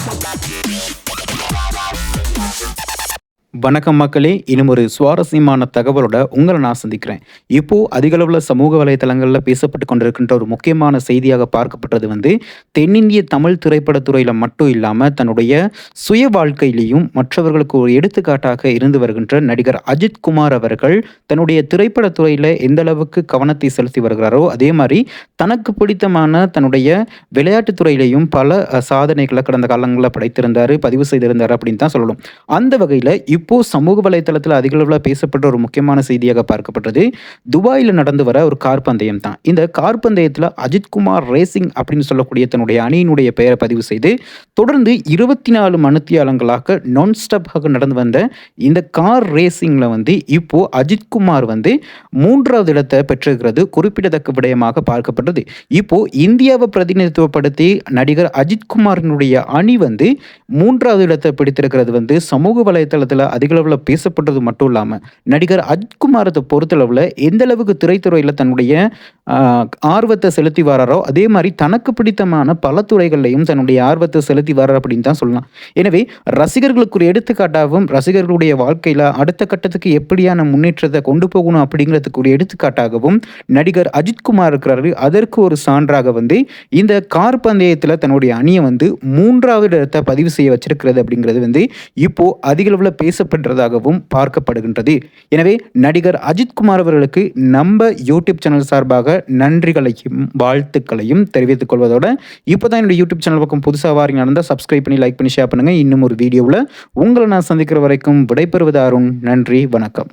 Música வணக்கம் மக்களே. இன்னும் ஒரு சுவாரஸ்யமான தகவலோட உங்களை நான் சந்திக்கிறேன். இப்போ அதிகளவில் சமூக வலைதளங்களில் பேசப்பட்டு கொண்டிருக்கின்ற ஒரு முக்கியமான செய்தியாக பார்க்கப்பட்டது வந்து தென்னிந்திய தமிழ் திரைப்படத்துறையில் மட்டும் இல்லாமல் தன்னுடைய சுய வாழ்க்கையிலையும் மற்றவர்களுக்கு ஒரு எடுத்துக்காட்டாக இருந்து வருகின்ற நடிகர் அஜித் குமார் அவர்கள் தன்னுடைய திரைப்படத்துறையில் எந்த அளவுக்கு கவனத்தை செலுத்தி வருகிறாரோ அதே மாதிரி தனக்கு பிடித்தமான தன்னுடைய விளையாட்டுத் துறையிலையும் பல சாதனைகளை கடந்த காலங்களில் படைத்திருந்தார் பதிவு செய்திருந்தார் அப்படின்னு தான் சொல்லணும். அந்த வகையில் இப்போ சமூக வலைத்தளத்தில் அதிக அளவில் பேசப்பட்ட ஒரு முக்கியமான செய்தியாக பார்க்கப்பட்டது துபாயில் நடந்து வர ஒரு கார் பந்தயம் தான். இந்த கார் பந்தயத்தில் அஜித்குமார் ரேசிங் அப்படின்னு சொல்லக்கூடிய தன்னுடைய அணியினுடைய பெயரை பதிவு செய்து தொடர்ந்து இருபத்தி நாலு மணித்தியாலங்களாக நான் ஸ்டாப்பாக நடந்து வந்த இந்த கார் ரேசிங்கில் வந்து இப்போ அஜித்குமார் வந்து மூன்றாவது இடத்தை பெற்றிருக்கிறது குறிப்பிடத்தக்க விடயமாக பார்க்கப்பட்டது. இப்போ இந்தியாவை பிரதிநிதித்துவப்படுத்தி நடிகர் அஜித்குமாரினுடைய அணி வந்து மூன்றாவது இடத்தை பிடித்திருக்கிறது வந்து சமூக வலைத்தளத்தில் அதிக அளவில் பேசப்பட்டது மட்டும் இல்லாமல் நடிகர் அஜ்குமாரத்தை பொறுத்தளவில் எந்த அளவுக்கு திரைத்துறையில் தன்னுடைய ஆர்வத்தை செலுத்தி வராரோ அதே மாதிரி தனக்கு பிடித்தமான பல துறைகள்லையும் தன்னுடைய ஆர்வத்தை செலுத்தி வரார் அப்படின்னு தான் சொல்லலாம். எனவே ரசிகர்களுக்கு ஒரு எடுத்துக்காட்டாகவும் ரசிகர்களுடைய வாழ்க்கையில் அடுத்த கட்டத்துக்கு எப்படியான முன்னேற்றத்தை கொண்டு போகணும் அப்படிங்கிறதுக்கு ஒரு எடுத்துக்காட்டாகவும் நடிகர் அஜித்குமார் இருக்கிறாரு. அதற்கு ஒரு சான்றாக வந்து இந்த கார் பந்தயத்தில் தன்னுடைய அணியை வந்து மூன்றாவது இடத்தை பதிவு செய்ய வச்சிருக்கிறது அப்படிங்கிறது வந்து இப்போ அதிக அளவில் பேசப்படுறதாகவும் பார்க்கப்படுகின்றது. எனவே நடிகர் அஜித்குமார் அவர்களுக்கு நம்ம யூடியூப் சேனல் சார்பாக சார்பாக நன்றிகளையும் வாழ்த்துக்களையும் தெரிவித்துக் கொள்வதோட இப்போ தான் என்னோட யூடியூப் சேனல் பக்கம் புதுசாக வாரிங்க நடந்தால் சப்ஸ்கிரைப் பண்ணி லைக் பண்ணி ஷேர் பண்ணுங்கள் இன்னும் ஒரு வீடியோவில் உங்களை நான் சந்திக்கிற வரைக்கும் விடைபெறுவது அருண். நன்றி வணக்கம்.